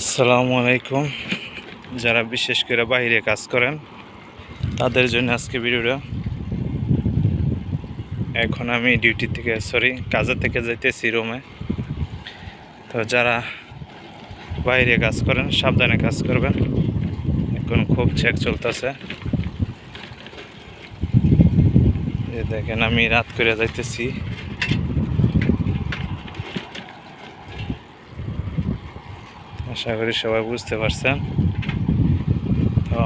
আসসালামু আলাইকুম। যারা বিশেষ করে বাইরে কাজ করেন, তাদের জন্য আজকে ভিডিওটা। এখন আমি ডিউটি থেকে সরি কাজে থেকে যাইতেছি রুমে তো যারা বাইরে কাজ করেন, সাবধানে কাজ করবেন। এখন খুব চেক চলতেছে। দেখেন, আমি রাত করে যাইতেছি। আশা করি সবাই বুঝতে পারছেন। তো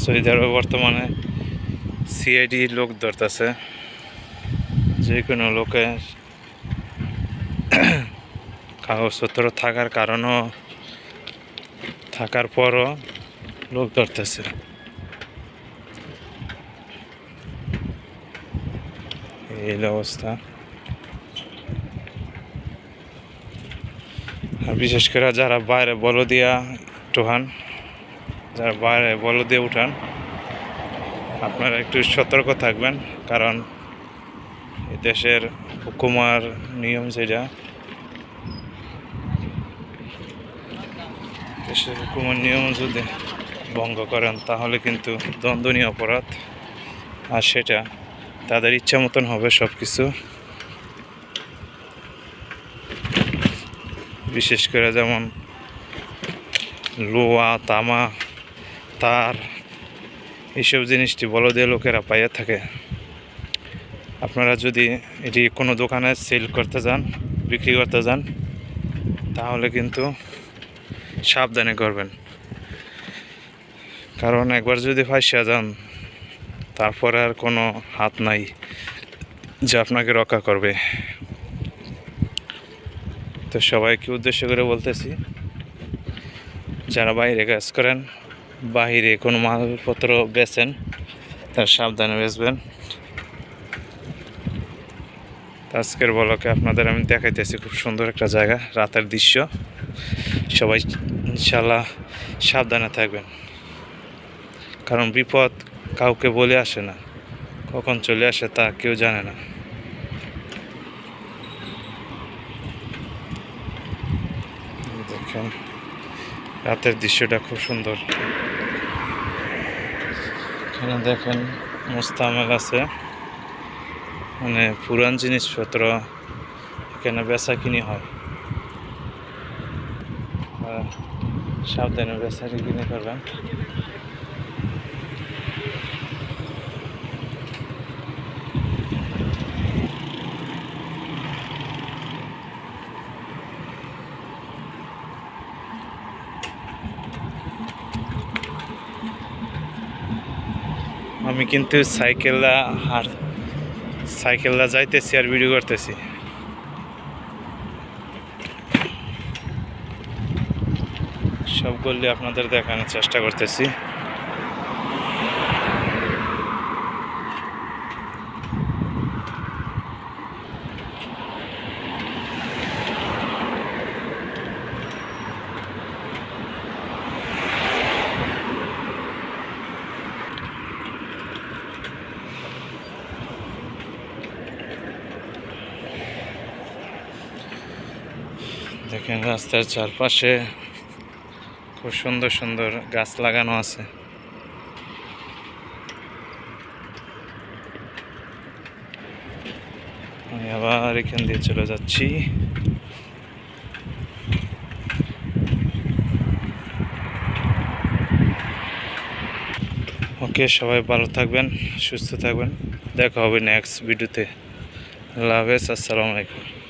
সৌদি আরবে বর্তমানে সিআইডি লোক ধরতেছে। যে কোনো লোকে কাগজপত্র থাকার কারণও, থাকার পরও লোক ধরতেছে। এই অবস্থা। বিশেষ করে যারা বাইরে বলো দিয়া টোহান যারা বাইরে বলো দিয়ে উঠান, আপনারা একটু সতর্ক থাকবেন, কারণ দেশের হুকুমার নিয়ম যেটা, দেশের হুকুমার নিয়ম যদি ভঙ্গ করেন, তাহলে কিন্তু দ্বন্দ্বনীয় অপরাধ। আর সেটা তাদের ইচ্ছা মতন হবে সব কিছু বিশেষ করে যেমন লোয়া, তামা, তার, এইসব জিনিসটি বলদে লোকেরা পাইয়া থাকে। আপনারা যদি এটি কোনো দোকানে সেল করতে যান, বিক্রি করতে যান, তাহলে কিন্তু সাবধানে করবেন। কারণ একবার যদি ফাঁসিয়া যান, তারপরে আর কোনো হাত নাই যে আপনাকে রক্ষা করবে। তো সবাইকে উদ্দেশ্য করে বলতেছি, যারা বাইরে কাজ করেন, বাহিরে কোনো মালপত্র বেচেন, তার সাবধানে বেচবেন। আজকের বলকে আপনাদের আমি দেখাইতেছি খুব সুন্দর একটা জায়গা, রাতের দৃশ্য। সবাই ইনশাল্লাহ সাবধানে থাকবেন। কারণ বিপদ কাউকে বলে আসে না, কখন চলে আসে তা কেউ জানে না এই দেখেন রাতের দৃশ্যটা খুব সুন্দর। এখানে দেখেন মোস্তামেল আছে। মানে পুরান জিনিসপত্র এখানে বেচা কিনি হয় সাবধানে বেচা কিনে করবেন। আমি কিন্তু সাইকেলটা আর সাইকেলটা যাইতেছি আর ভিডিও করতেছি। সবগুলি আপনাদের দেখানোর চেষ্টা করতেছি। দেখেন রাস্তার চারপাশে খুব সুন্দর সুন্দর গাছ লাগানো আছে। আমি আবার এখান দিয়ে চলে যাচ্ছি। ওকে, সবাই ভালো থাকবেন, সুস্থ থাকবেন। দেখা হবে নেক্সট ভিডিওতে আল্লাহ হাফেজ, আসসালামু আলাইকুম।